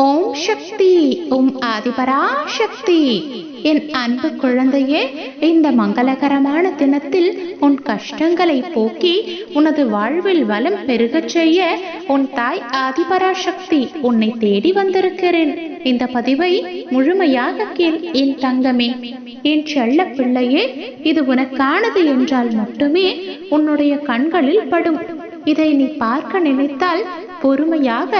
ஓம் சக்தி ஓம் ஆதிபராசக்தி. என் அன்பு குழந்தையே இந்த மங்களகரமான தினத்தில் உன் கஷ்டங்களை போக்கி உனது வாழ்வில் வளம் பெருகச் செய்ய உன் தாய் ஆதிபராசக்தி உன்னை தேடி வந்திருக்கிறேன். இந்த பதிவை முழுமையாக கேள் என் தங்கமே. என் செல்ல பிள்ளையே இது உனக்கானது என்றால் மட்டுமே உன்னுடைய கண்களில் படும். இதை நீ பார்க்க நினைத்தால் பொறுமையாக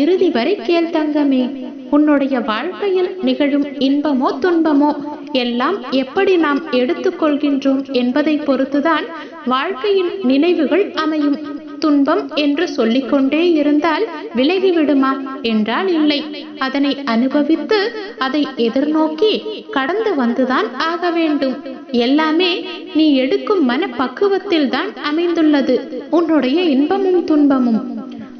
இறுதி வரை கேள் தங்கமே. உன்னுடைய வாழ்க்கையில் நிகழும் இன்பமோ துன்பமோ எல்லாம் எப்படி நாம் எடுத்துக்கொள்கின்றோம் என்பதை பொறுத்துதான் வாழ்க்கையின் நினைவுகள் அமையும். துன்பம் என்று சொல்லிக்கொண்டே இருந்தால் விலகிவிடுமா? என்றால் இல்லை. அதனை அனுபவித்து அதை எதிர்நோக்கி கடந்து வந்துதான் ஆக வேண்டும். எல்லாமே நீ எடுக்கும் மன பக்குவத்தில் தான் அமைந்துள்ளது. உன்னுடைய இன்பமும் துன்பமும்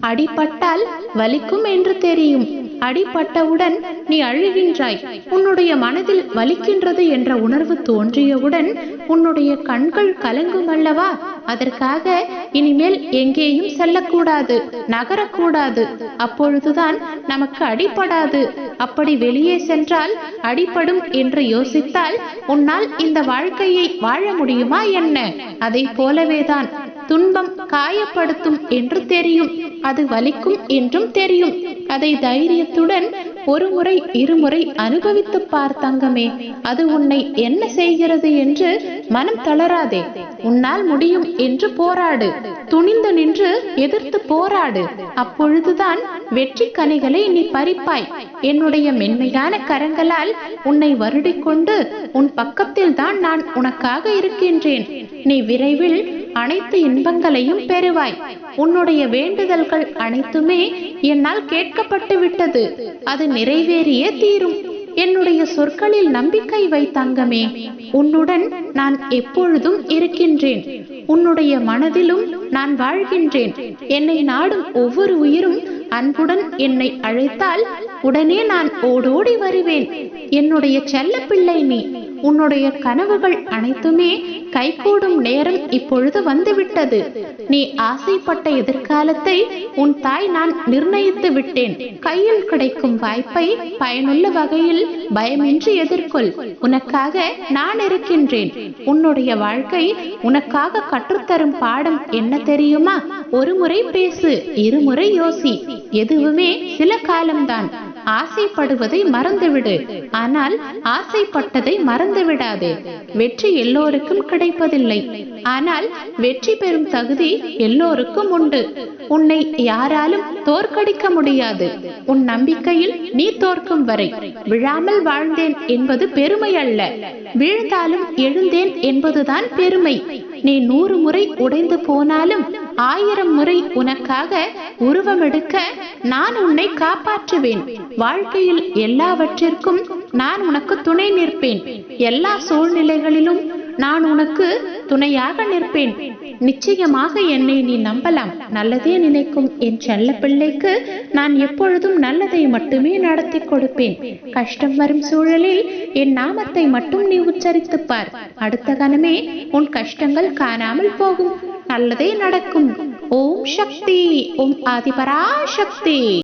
அடிபட்டால் வலிக்கும் என்று தெரியும். அடிபட்டவுடன் நீ அழுகின்றாய். உன்னுடைய மனதில் வலிக்கின்றது என்ற உணர்வு தோன்றியவுடன் உன்னுடைய கண்கள் கலங்கும் அல்லவா? அதற்காக இனிமேல் எங்கேயும் செல்லக்கூடாது நகரக்கூடாது. அப்பொழுதுதான் நமக்கு அடிபடாது. அப்படி வெளியே சென்றால் அடிபடும் என்று யோசித்தால் உன்னால் இந்த வாழ்க்கையை வாழ முடியுமா என்ன? அதை போலவேதான். துன்பம் காயப்படுத்தும் என்று தெரியும். அது வலிக்கும் என்றும் தெரியும். அதை தைரியத்துடன் ஒரு முறை இருமுறை அனுபவித்து பார் தங்கமே. அது உன்னை என்ன செய்கிறது என்று மனம் தளராதே. உன்னால் முடியும் என்று போராடு. துணிந்து நின்று எதிர்த்து போராடு. அப்பொழுதுதான் வெற்றி கனிகளை நீ பறிப்பாய். என்னுடைய மென்மையான கரங்களால் உன்னை வருடிக்கொண்டு உன் பக்கத்தில் தான் நான் உனக்காக இருக்கின்றேன். நீ விரைவில் அனைத்து இன்பங்களையும் பெறுவாய். உன்னுடைய வேண்டுதல்கள் அனைத்துமே என்னால் கேட்கப்பட்டு விட்டது. அது நிறைவேறியே தீரும். என்னுடைய சொற்களில் நம்பிக்கை வை தங்கமே. உன்னுடன் நான் எப்பொழுதும் இருக்கின்றேன். உன்னுடைய மனதிலும் நான் வாழ்கின்றேன். என்னை நாடும் ஒவ்வொரு உயிரும் அன்புடன் என்னை அழைத்தால் உடனே நான் ஓடோடி வருவேன். என்னுடைய செல்ல பிள்ளை நீ. உன்னுடைய கனவுகள் அனைத்துமே கைகூடும் நேரம் இப்பொழுது வந்துவிட்டது. நீ ஆசைப்பட்ட எதிர்காலத்தை உன் தாய் நான் நிர்ணயித்து விட்டேன். கையில் கிடைக்கும் வாய்ப்பை பயனுள்ள வகையில் பயமின்றி எதிர்கொள். உனக்காக நான் இருக்கின்றேன். உன்னுடைய வாழ்க்கை உனக்காக கற்றுத்தரும் பாடம் என்ன தெரியுமா? ஒரு முறை பேசு இருமுறை யோசி. எதுவுமே சில காலம்தான். ஆசைப்படுவதை மறந்துவிடு. ஆனால் ஆசைப்பட்டதை மறந்து விடாதே வெற்றி எல்லோருக்கும் கிடைப்பதில்லை. ஆனால் வெற்றி பெறும் தகுதி எல்லோருக்கும் உண்டு. உன்னை யாராலும் தோற்கடிக்க முடியாது. உன் நம்பிக்கையில் நீ தோற்கும் வரை. விழாமல் வாழ்ந்தேன் என்பது பெருமை அல்ல. வீழ்ந்தாலும் எழுந்தேன் என்பதுதான் பெருமை. நீ நூறு முறை உடைந்து போனாலும் ஆயிரம் முறை உனக்காக உருவமெடுக்க நான் உன்னை காப்பாற்றுவேன். வாழ்க்கையில் எல்லாவற்றிற்கும் நான் உனக்கு துணை நிற்பேன். எல்லா சூழ்நிலைகளிலும் நான் உனக்கு துணையாக நிற்பேன். நிச்சயமாக என்னை நீ நம்பலாம். நல்லதே நினைக்கும் என் செல்ல பிள்ளைக்கு நான் எப்பொழுதும் நல்லதை மட்டுமே நடத்தி கொடுப்பேன். கஷ்டம் வரும் சூழலில் என் நாமத்தை மட்டும் நீ உச்சரித்துப்பார் அடுத்த கணமே உன் கஷ்டங்கள் காணாமல் போகும். நல்லதே நடக்கும். ஓம் சக்தி ஓம் ஆதிபரா சக்தி.